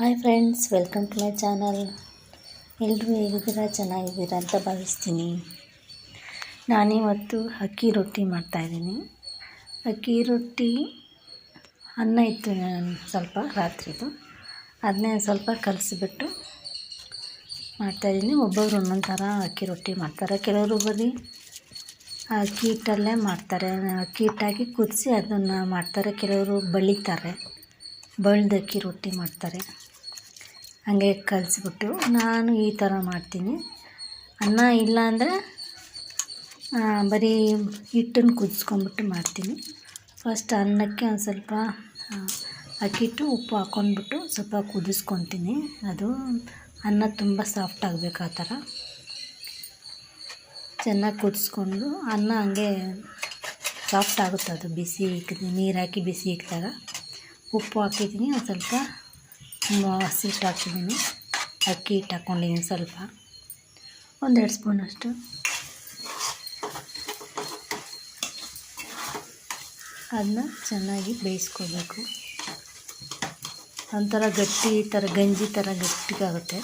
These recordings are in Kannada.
Hi friends, welcome to my channel. ಎಲ್ಲರೂ ಹೇಗಿದ್ದೀರಾ? ಚೆನ್ನಾಗಿದ್ದೀರಾ ಅಂತ ಭಾವಿಸ್ತೀನಿ. ನಾನಿವತ್ತು ಅಕ್ಕಿ ರೊಟ್ಟಿ ಮಾಡ್ತಾಯಿದ್ದೀನಿ ಅಕ್ಕಿ ರೊಟ್ಟಿ ಅನ್ನ ಇತ್ತು ನಾನು ಸ್ವಲ್ಪ ರಾತ್ರಿದು. ಅದನ್ನೇ ಸ್ವಲ್ಪ ಕಲಸಿಬಿಟ್ಟು ಮಾಡ್ತಾಯಿದ್ದೀನಿ ಒಬ್ಬೊಬ್ರು ಒಂದೊಂದು ಥರ ಅಕ್ಕಿ ರೊಟ್ಟಿ ಮಾಡ್ತಾರೆ. ಕೆಲವರು ಬರೀ ಅಕ್ಕಿ ಹಿಟ್ಟಲ್ಲೇ ಮಾಡ್ತಾರೆ. ಅಕ್ಕಿ ಹಿಟ್ಟಾಕಿ ಕುದಿಸಿ ಅದನ್ನು ಮಾಡ್ತಾರೆ. ಕೆಲವರು ಬಳಿತಾರೆ. ಬಳ್ದು ಅಕ್ಕಿ ರೊಟ್ಟಿ ಮಾಡ್ತಾರೆ. ಹಾಗೆ ಕಲಿಸ್ಬಿಟ್ಟು ನಾನು ಈ ಥರ ಮಾಡ್ತೀನಿ. ಅನ್ನ ಇಲ್ಲ ಅಂದರೆ ಬರೀ ಹಿಟ್ಟನ್ನು ಕುದಿಸ್ಕೊಂಡ್ಬಿಟ್ಟು ಮಾಡ್ತೀನಿ. ಫಸ್ಟ್ ಅನ್ನಕ್ಕೆ ಒಂದು ಸ್ವಲ್ಪ ಅಕ್ಕಿಟ್ಟು ಉಪ್ಪು ಹಾಕ್ಕೊಂಡ್ಬಿಟ್ಟು ಸ್ವಲ್ಪ ಕುದಿಸ್ಕೊತೀನಿ. ಅದು ಅನ್ನ ತುಂಬ ಸಾಫ್ಟ್ ಆಗಬೇಕು ಆ ಥರ. ಚೆನ್ನಾಗಿ ಕುದಿಸ್ಕೊಂಡು ಅನ್ನ ಹಂಗೆ ಸಾಫ್ಟ್ ಆಗುತ್ತೆ ಅದು ಬಿಸಿ ಇಕ್ಕಿದ ನೀರು ಹಾಕಿ ಬಿಸಿ ಇಕ್ಕಿದಾಗ ಉಪ್ಪು ಹಾಕಿದ್ದೀನಿ, ಒಂದು ಸ್ವಲ್ಪ ಹಸಿ ಹಿಟ್ಟು ಅಕ್ಕಿ ಹಿಟ್ಟು ಹಾಕ್ಕೊಂಡಿದ್ದೀನಿ ಸ್ವಲ್ಪ. ಒಂದೆರಡು ಸ್ಪೂನಷ್ಟು ಅದನ್ನ ಚೆನ್ನಾಗಿ ಬೇಯಿಸ್ಕೋಬೇಕು. ಒಂಥರ ಗಟ್ಟಿ ಥರ ಗಂಜಿ ಥರ ಗಟ್ಟಿಗಾಗುತ್ತೆ.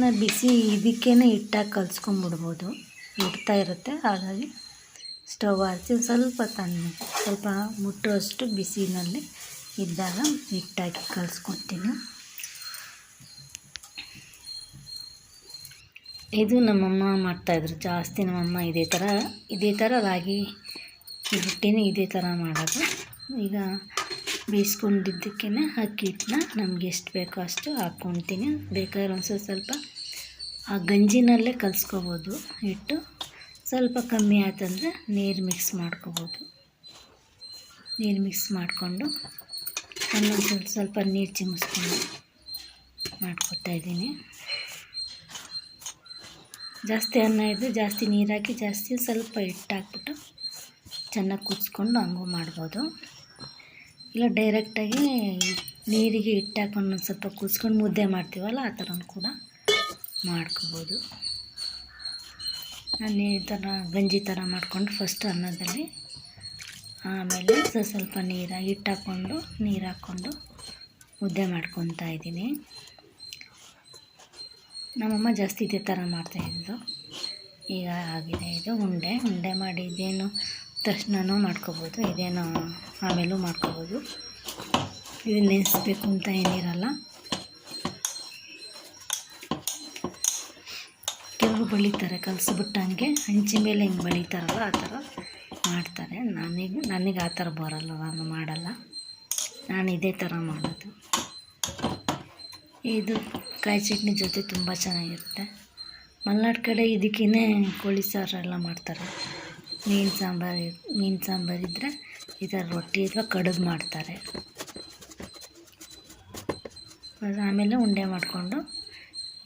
ನಾ ಬಿಸಿ ಇದಕ್ಕೇ ಹಿಟ್ಟಾಗಿ ಕಲಿಸ್ಕೊಂಬಿಡ್ಬೋದು. ಮುಟ್ತಾ ಇರುತ್ತೆ, ಹಾಗಾಗಿ ಸ್ಟವ್ ಹಚ್ಚಿ ಸ್ವಲ್ಪ ತಣ್ಣ ಸ್ವಲ್ಪ ಮುಟ್ಟುವಷ್ಟು ಬಿಸಿನಲ್ಲಿ ಇದ್ದಾಗ ಹಿಟ್ಟಾಕಿ ಕಲಿಸ್ಕೊತೀನಿ ಇದು ನಮ್ಮಮ್ಮ ಮಾಡ್ತಾಯಿದ್ರು. ಜಾಸ್ತಿ ನಮ್ಮಮ್ಮ ಇದೇ ಥರ ಇದೇ ಥರ ರಾಗಿ ಹಿಟ್ಟಿನ ಇದೇ ಥರ ಮಾಡೋದು. ಈಗ ಬೇಯಿಸ್ಕೊಂಡಿದ್ದಕ್ಕೇ ಅಕ್ಕಿ ಹಿಟ್ಟನ್ನ ನಮ್ಗೆ ಎಷ್ಟು ಬೇಕೋ ಅಷ್ಟು ಹಾಕ್ಕೊತೀನಿ ಬೇಕಾದ್ರೆ ಒಂದು ಸ್ವಲ್ಪ ಆ ಗಂಜಿನಲ್ಲೇ ಕಲಿಸ್ಕೋಬೋದು ಹಿಟ್ಟು. ಸ್ವಲ್ಪ ಕಮ್ಮಿ ಆಯ್ತಂದರೆ ನೀರು ಮಿಕ್ಸ್ ಮಾಡ್ಕೋಬೋದು. ನೀರು ಮಿಕ್ಸ್ ಮಾಡಿಕೊಂಡು ಇನ್ನೊಂದು ಸ್ವಲ್ಪ ಸ್ವಲ್ಪ ನೀರು ಚಿಮ್ಮಿಸ್ಕೊಂಡು ಮಾಡ್ಕೊತಾಯಿದ್ದೀನಿ ಜಾಸ್ತಿ ಅನ್ನ ಇದ್ದು ಜಾಸ್ತಿ ನೀರು ಹಾಕಿ ಜಾಸ್ತಿ ಸ್ವಲ್ಪ ಹಿಟ್ಟು ಹಾಕ್ಬಿಟ್ಟು ಚೆನ್ನಾಗಿ ಕುದಿಸ್ಕೊಂಡು ಹಂಗೂ ಮಾಡ್ಬೋದು. ಇಲ್ಲ ಡೈರೆಕ್ಟಾಗಿ ನೀರಿಗೆ ಹಿಟ್ಟಾಕೊಂಡು ಸ್ವಲ್ಪ ಕುದಿಸ್ಕೊಂಡು ಮುದ್ದೆ ಮಾಡ್ತೀವಲ್ಲ ಆ ಥರ ಕೂಡ ಮಾಡ್ಕೋಬೋದು. ನಾನು ಈ ಥರ ಗಂಜಿ ಥರ ಮಾಡಿಕೊಂಡು ಫಸ್ಟ್ ಅನ್ನದಲ್ಲಿ ಆಮೇಲೆ ಸ್ವಲ್ಪ ನೀರು ಹಿಟ್ಟು ಹಾಕ್ಕೊಂಡು ನೀರು ಹಾಕ್ಕೊಂಡು ಮುದ್ದೆ ಮಾಡ್ಕೊತಾ ಇದ್ದೀನಿ. ನಮ್ಮಮ್ಮ ಜಾಸ್ತಿ ಇದೇ ಥರ ಮಾಡ್ತಾಯಿದ್ರು ಈಗ ಆಗಿದೆ ಇದು ಉಂಡೆ. ಉಂಡೆ ಮಾಡಿ ಇದೇನು ತಕ್ಷಣನೂ ಮಾಡ್ಕೋಬೋದು, ಇದೇನು ಆಮೇಲೂ ಮಾಡ್ಕೋಬೋದು. ಇದು ನೆನೆಸ್ಬೇಕು ಅಂತ ಏನಿರಲ್ಲ. ಕೆಲವರು ಬಳಿತಾರೆ ಕಲಸಿಬಿಟ್ಟಂಗೆ ಹಂಚಿ ಮೇಲೆ ಹಿಂಗೆ ಬಳಿತಾರಲ್ಲ ಆ ಥರ. ಮಾಡ್ತಾರೆ. ನನಗೆ ನನಗೆ ಆ ಥರ ಬರಲ್ಲ, ನಾನು ಮಾಡಲ್ಲ. ನಾನು ಇದೇ ಥರ ಮಾಡೋದು. ಇದು ಕಾಯಿ ಚಟ್ನಿ ಜೊತೆ ತುಂಬ ಚೆನ್ನಾಗಿರುತ್ತೆ. ಮಲೆನಾಡು ಕಡೆ ಇದಕ್ಕೇ ಕೋಳಿ ಸಾರೆಲ್ಲ ಮಾಡ್ತಾರೆ. ಮೀನು ಸಾಂಬಾರು ಮೀನು ಸಾಂಬಾರು ಇದ್ದರೆ ಈ ಥರ ರೊಟ್ಟಿ ಅಥವಾ ಕಡುಬು ಮಾಡ್ತಾರೆ. ಆಮೇಲೆ ಉಂಡೆ ಮಾಡಿಕೊಂಡು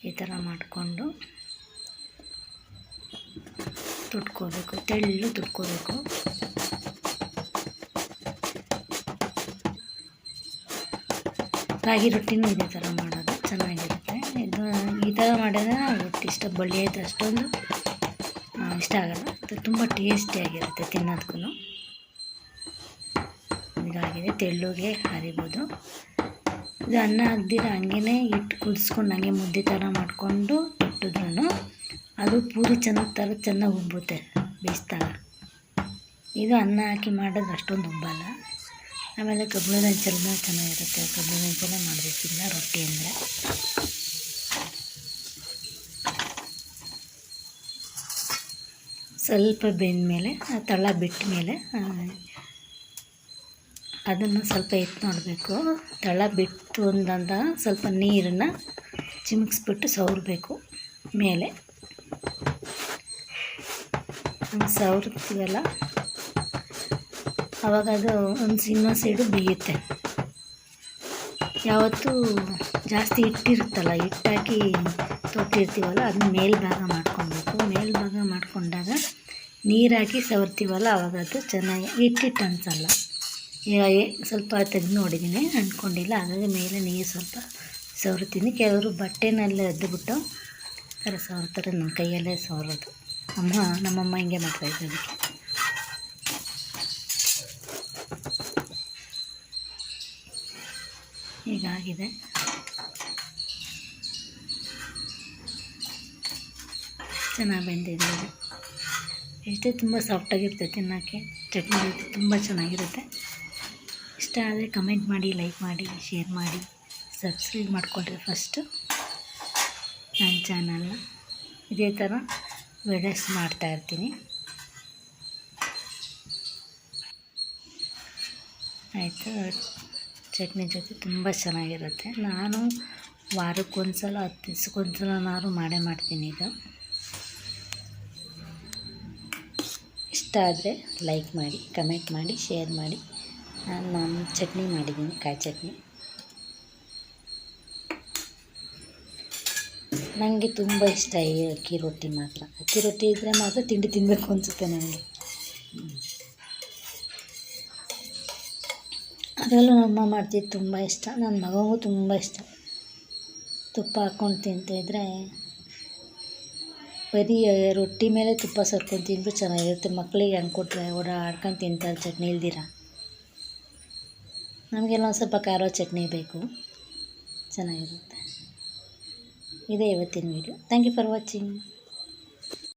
ಈ ಥರ ಮಾಡಿಕೊಂಡು ತುಟ್ಕೋಬೇಕು ತೆಳ್ಳು ತುಟ್ಕೋಬೇಕು. ರಾಗಿ ರೊಟ್ಟಿನೂ ಇದೇ ಥರ ಮಾಡೋದು, ಚೆನ್ನಾಗಿರುತ್ತೆ. ಇದು ಈ ಥರ ಮಾಡಿದ್ರೆ ರೊಟ್ಟಿ ಇಷ್ಟ, ಬಳ್ಳಿ ಆಯಿತು ಅಷ್ಟೊಂದು ಇಷ್ಟ ಆಗೋಲ್ಲ. ಅದು ತುಂಬ ಟೇಸ್ಟಿಯಾಗಿರುತ್ತೆ ತಿನ್ನೋದಕ್ಕೂ ಇದಾಗಿದೆ, ತೆಳ್ಳುಗೆ ಹರಿಬೋದು. ಇದು ಅನ್ನ ಹಾಕ್ದಿರ ಹಂಗೇ ಇಟ್ಟು ಕುದಿಸ್ಕೊಂಡು, ಹಂಗೆ ಮುದ್ದೆ ಥರ ಮಾಡಿಕೊಂಡು ಇಟ್ಟಿದ್ರೂ ಅದು ಪೂರಿ ಚೆನ್ನಾಗಿ ಥರ ಚೆನ್ನಾಗಿ ಉಬ್ಬುತ್ತೆ ಬೇಯಿಸ್ದಾಗ. ಇದು ಅನ್ನ ಹಾಕಿ ಮಾಡೋದು ಅಷ್ಟೊಂದು ಉಬ್ಬಲ್ಲ. ಆಮೇಲೆ ಕಬ್ಬಿಣದ ಹಂಚಲ್ಲ ಚೆನ್ನಾಗಿರುತ್ತೆ. ಕಬ್ಬಿಣದ ಹಂಚಲ್ಲೇ ಮಾಡಬೇಕಿಲ್ಲ ರೊಟ್ಟಿ ಅಂದರೆ. ಸ್ವಲ್ಪ ಬೆಂದ ಮೇಲೆ ತಳ ಬಿಟ್ಟ ಮೇಲೆ ಅದನ್ನು ಸ್ವಲ್ಪ ಎತ್ತು ನೋಡಬೇಕು. ತಳ ಬಿಟ್ಟು ಒಂದಂದ ಸ್ವಲ್ಪ ನೀರನ್ನು ಚಿಮುಕ್ಸ್ಬಿಟ್ಟು ಸವರಬೇಕು. ಮೇಲೆ ಸವರ್ತೀವಲ್ಲ ಆವಾಗ ಅದು ಒಂದು ಇನ್ನೊಂದು ಸೈಡು ಬೇಯುತ್ತೆ ಯಾವತ್ತೂ ಜಾಸ್ತಿ ಹಿಟ್ಟಿರುತ್ತಲ್ಲ, ಹಿಟ್ಟಾಕಿ ತೊಟ್ಟಿರ್ತೀವಲ್ಲ ಅದನ್ನ ಮೇಲ್ಭಾಗ ಮಾಡ್ಕೊಬೇಕು. ಮೇಲ್ಭಾಗ ಮಾಡಿಕೊಂಡಾಗ ನೀರಾಕಿ ಸವರ್ತೀವಲ್ಲ ಆವಾಗ ಅದು ಚೆನ್ನಾಗಿ ಹಿಟ್ಟಿಟ್ಟು ಅನ್ಸಲ್ಲ ಸ್ವಲ್ಪ ತೆಗೆದು ನೋಡಿದ್ದೀನಿ ಅಂದ್ಕೊಂಡಿಲ್ಲ. ಹಾಗಾಗಿ ಮೇಲೆ ನೀರು ಸ್ವಲ್ಪ ಸವರ್ತೀನಿ. ಕೆಲವರು ಬಟ್ಟೆನಲ್ಲೇ ಅದ್ದುಬಿಟ್ಟು ಕರೆ ಸವರ್ತಾರೆ ನನ್ನ ಕೈಯಲ್ಲೇ ಸವರೋದು. ಅಮ್ಮ, ನಮ್ಮಮ್ಮ ಹಿಂಗೆ ಮಾಡ್ತಾಯಿದ್ದೆ ಅದಕ್ಕೆ ಹೀಗಾಗಿದೆ. ಚೆನ್ನಾಗಿ ಬೆಂದಿದೆ ಇದು. ಎಷ್ಟೇ ತುಂಬ ಸಾಫ್ಟಾಗಿರುತ್ತೆ ತಿನ್ನೋಕ್ಕೆ. ಚಟ್ನಿ ತುಂಬ ಚೆನ್ನಾಗಿರುತ್ತೆ. ಇಷ್ಟ ಆದರೆ ಕಮೆಂಟ್ ಮಾಡಿ ಲೈಕ್ ಮಾಡಿ ಶೇರ್ ಮಾಡಿ ಸಬ್ಸ್ಕ್ರೈಬ್ ಮಾಡಿಕೊಂಡ್ರೆ ಫಸ್ಟು ನನ್ನ ಚಾನಲ್ನ ಇದೇ ಥರ. ವಿಡಿಯೋಸ್ ಮಾಡ್ತಾಯಿರ್ತೀನಿ ಆಯಿತು, ಚಟ್ನಿ ಜೊತೆ ತುಂಬ ಚೆನ್ನಾಗಿರುತ್ತೆ. ನಾನು ವಾರಕ್ಕೊಂದ್ಸಲ, ಹತ್ತು ದಿವ್ಸಕ್ಕೊಂದ್ಸಲನಾದ್ರು ಮಾಡೇ ಮಾಡ್ತೀನಿ ಈಗ ಇಷ್ಟ ಆದರೆ ಲೈಕ್ ಮಾಡಿ ಕಮೆಂಟ್ ಮಾಡಿ ಶೇರ್ ಮಾಡಿ. ನಾನು ನಾನು ಚಟ್ನಿ ಮಾಡಿದ್ದೀನಿ, ಕಾಯಿ ಚಟ್ನಿ. ನನಗೆ ತುಂಬ ಇಷ್ಟ ಈ ಅಕ್ಕಿ ರೊಟ್ಟಿ ಮಾತ್ರ. ಅಕ್ಕಿ ರೊಟ್ಟಿ ಇದ್ದರೆ ಮಾತ್ರ ತಿಂಡಿ ತಿನ್ನಬೇಕು ಅನಿಸುತ್ತೆ ನನಗೆ ಅದರಲ್ಲೂ ನಮ್ಮ ಮಾಡ್ತಿದ್ದು ತುಂಬ ಇಷ್ಟ. ನನ್ನ ಮಗನಿಗೂ ತುಂಬ ಇಷ್ಟ. ತುಪ್ಪ ಹಾಕ್ಕೊಂಡು ತಿಂತಿದ್ರೆ ಬರೀ ರೊಟ್ಟಿ ಮೇಲೆ ತುಪ್ಪ ಸರ್ಕೊಂಡು ತಿಂದರೂ ಚೆನ್ನಾಗಿರುತ್ತೆ. ಮಕ್ಕಳಿಗೆ ಹಂಗೆ ಕೊಟ್ಟರೆ ಓಡಾಡ್ಕೊಂಡು ತಿಂತಾರೆ ಚಟ್ನಿ ಇಲ್ದಿರ? ನಮಗೆಲ್ಲ ಒಂದು ಸ್ವಲ್ಪ ಖಾರ ಚಟ್ನಿ ಬೇಕು. ಚೆನ್ನಾಗಿರುತ್ತೆ. ഇത് എഴുപത്തിന് വരും. Thank you for watching